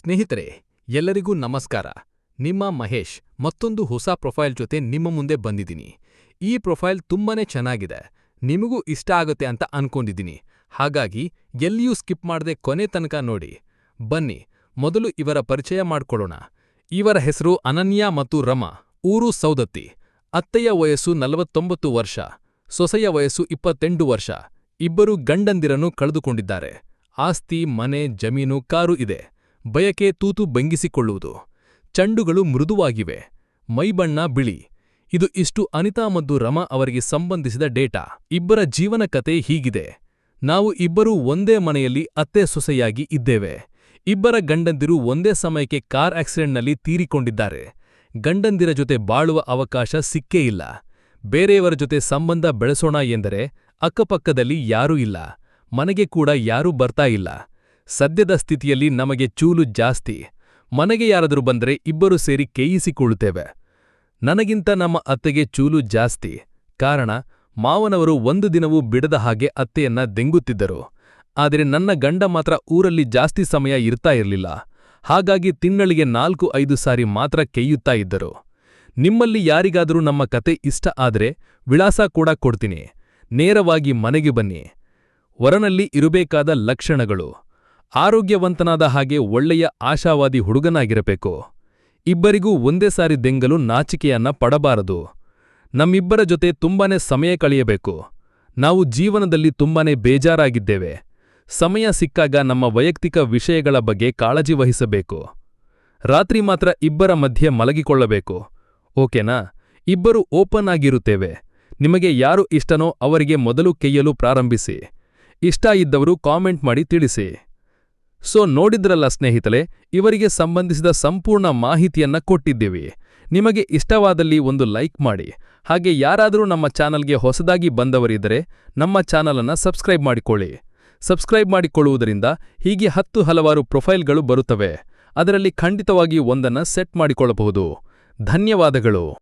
ಸ್ನೇಹಿತರೆ, ಎಲ್ಲರಿಗೂ ನಮಸ್ಕಾರ. ನಿಮ್ಮ ಮಹೇಶ್ ಮತ್ತೊಂದು ಹೊಸ ಪ್ರೊಫೈಲ್ ಜೊತೆ ನಿಮ್ಮ ಮುಂದೆ ಬಂದಿದ್ದೀನಿ. ಈ ಪ್ರೊಫೈಲ್ ತುಂಬಾನೇ ಚೆನ್ನಾಗಿದೆ. ನಿಮಗೂ ಇಷ್ಟ ಆಗುತ್ತೆ ಅಂತ ಅನ್ಕೊಂಡಿದ್ದೀನಿ. ಹಾಗಾಗಿ ಎಲ್ಲಿಯೂ ಸ್ಕಿಪ್ ಮಾಡದೆ ಕೊನೆ ತನಕ ನೋಡಿ. ಬನ್ನಿ, ಮೊದಲು ಇವರ ಪರಿಚಯ ಮಾಡ್ಕೊಳ್ಳೋಣ. ಇವರ ಹೆಸರು ಅನನ್ಯ ಮತ್ತು ರಮಾ, ಊರು ಸೌದತ್ತಿ. ಅತ್ತೆಯ ವಯಸ್ಸು ನಲವತ್ತೊಂಬತ್ತು ವರ್ಷ, ಸೊಸೆಯ ವಯಸ್ಸು ಇಪ್ಪತ್ತೆಂಟು ವರ್ಷ. ಇಬ್ಬರು ಗಂಡಂದಿರನ್ನು ಕಳೆದುಕೊಂಡಿದ್ದಾರೆ. ಆಸ್ತಿ, ಮನೆ, ಜಮೀನು, ಕಾರು ಇದೆ. ಬಯಕೆ ತೂತು ಬಂಗಿಸಿಕೊಳ್ಳುವುದು. ಚಂಡುಗಳು ಮೃದುವಾಗಿವೆ. ಮೈಬಣ್ಣ ಬಿಳಿ. ಇದು ಇಷ್ಟು ಅನಿತಾ ಮತ್ತು ರಮಾ ಅವರಿಗೆ ಸಂಬಂಧಿಸಿದ ಡೇಟಾ. ಇಬ್ಬರ ಜೀವನ ಕತೆ ಹೀಗಿದೆ. ನಾವು ಇಬ್ಬರೂ ಒಂದೇ ಮನೆಯಲ್ಲಿ ಅತ್ತೆ ಸೊಸೆಯಾಗಿ ಇದ್ದೇವೆ. ಇಬ್ಬರ ಗಂಡಂದಿರು ಒಂದೇ ಸಮಯಕ್ಕೆ ಕಾರ್ ಆಕ್ಸಿಡೆಂಟ್ನಲ್ಲಿ ತೀರಿಕೊಂಡಿದ್ದಾರೆ. ಗಂಡಂದಿರ ಜೊತೆ ಬಾಳುವ ಅವಕಾಶ ಸಿಕ್ಕೇ ಇಲ್ಲ. ಬೇರೆಯವರ ಜೊತೆ ಸಂಬಂಧ ಬೆಳೆಸೋಣ ಎಂದರೆ ಅಕ್ಕಪಕ್ಕದಲ್ಲಿ ಯಾರೂ ಇಲ್ಲ. ಮನೆಗೆ ಕೂಡ ಯಾರೂ ಬರ್ತಾ ಇಲ್ಲ. ಸದ್ಯದ ಸ್ಥಿತಿಯಲ್ಲಿ ನಮಗೆ ಚೂಲು ಜಾಸ್ತಿ. ಮನೆಗೆ ಯಾರಾದರೂ ಬಂದರೆ ಇಬ್ಬರು ಸೇರಿ ಕೇಯಿಸಿಕೊಳ್ಳುತ್ತೇವೆ. ನನಗಿಂತ ನಮ್ಮ ಅತ್ತೆಗೆ ಚೂಲು ಜಾಸ್ತಿ. ಕಾರಣ, ಮಾವನವರು ಒಂದು ದಿನವೂ ಬಿಡದ ಹಾಗೆ ಅತ್ತೆಯನ್ನ ದೆಂಗುತ್ತಿದ್ದರು. ಆದರೆ ನನ್ನ ಗಂಡ ಮಾತ್ರ ಊರಲ್ಲಿ ಜಾಸ್ತಿ ಸಮಯ ಇರ್ತಾ ಇರಲಿಲ್ಲ. ಹಾಗಾಗಿ ತಿಂಗಳಿಗೆ ನಾಲ್ಕು, ಐದು ಸಾರಿ ಮಾತ್ರ ಕೇಯುತ್ತಾ ಇದ್ದರು. ನಿಮ್ಮಲ್ಲಿ ಯಾರಿಗಾದರೂ ನಮ್ಮ ಕತೆ ಇಷ್ಟ ಆದರೆ ವಿಳಾಸ ಕೂಡ ಕೊಡ್ತೀನಿ. ನೇರವಾಗಿ ಮನೆಗೆ ಬನ್ನಿ. ವರನಲ್ಲಿ ಇರಬೇಕಾದ ಲಕ್ಷಣಗಳು. ಆರೋಗ್ಯವಂತನಾದ ಹಾಗೆ ಒಳ್ಳೆಯ ಆಶಾವಾದಿ ಹುಡುಗನಾಗಿರಬೇಕು. ಇಬ್ಬರಿಗೂ ಒಂದೇ ಸಾರಿ ದೆಂಗಲು ನಾಚಿಕೆಯನ್ನ ಪಡಬಾರದು. ನಮ್ಮಿಬ್ಬರ ಜೊತೆ ತುಂಬಾನೇ ಸಮಯ ಕಳೆಯಬೇಕು. ನಾವು ಜೀವನದಲ್ಲಿ ತುಂಬಾನೇ ಬೇಜಾರಾಗಿದ್ದೇವೆ. ಸಮಯ ಸಿಕ್ಕಾಗ ನಮ್ಮ ವೈಯಕ್ತಿಕ ವಿಷಯಗಳ ಬಗ್ಗೆ ಕಾಳಜಿ ವಹಿಸಬೇಕು. ರಾತ್ರಿ ಮಾತ್ರ ಇಬ್ಬರ ಮಧ್ಯೆ ಮಲಗಿಕೊಳ್ಳಬೇಕು. ಓಕೆನಾ? ಇಬ್ಬರು ಓಪನ್ ಆಗಿರುತ್ತೇವೆ. ನಿಮಗೆ ಯಾರು ಇಷ್ಟನೋ ಅವರಿಗೆ ಮೊದಲು ಕೆಯ್ಯಲು ಪ್ರಾರಂಭಿಸಿ. ಇಷ್ಟ ಇದ್ದವರು ಕಾಮೆಂಟ್ ಮಾಡಿ ತಿಳಿಸಿ. ಸೊ ನೋಡಿದ್ರಲ್ಲ ಸ್ನೇಹಿತರೆ, ಇವರಿಗೆ ಸಂಬಂಧಿಸಿದ ಸಂಪೂರ್ಣ ಮಾಹಿತಿಯನ್ನ ಕೊಟ್ಟಿದ್ದೀವಿ. ನಿಮಗೆ ಇಷ್ಟವಾದಲ್ಲಿ ಒಂದು ಲೈಕ್ ಮಾಡಿ. ಹಾಗೆ ಯಾರಾದರೂ ನಮ್ಮ ಚಾನಲ್ಗೆ ಹೊಸದಾಗಿ ಬಂದವರಿದ್ದರೆ, ನಮ್ಮ ಚಾನಲನ್ನು ಸಬ್ಸ್ಕ್ರೈಬ್ ಮಾಡಿಕೊಳ್ಳಿ. ಸಬ್ಸ್ಕ್ರೈಬ್ ಮಾಡಿಕೊಳ್ಳುವುದರಿಂದ ಹೀಗೆ ಹತ್ತು ಹಲವಾರು ಪ್ರೊಫೈಲ್ಗಳು ಬರುತ್ತವೆ. ಅದರಲ್ಲಿ ಖಂಡಿತವಾಗಿ ಒಂದನ್ನು ಸೆಟ್ ಮಾಡಿಕೊಳ್ಳಬಹುದು. ಧನ್ಯವಾದಗಳು.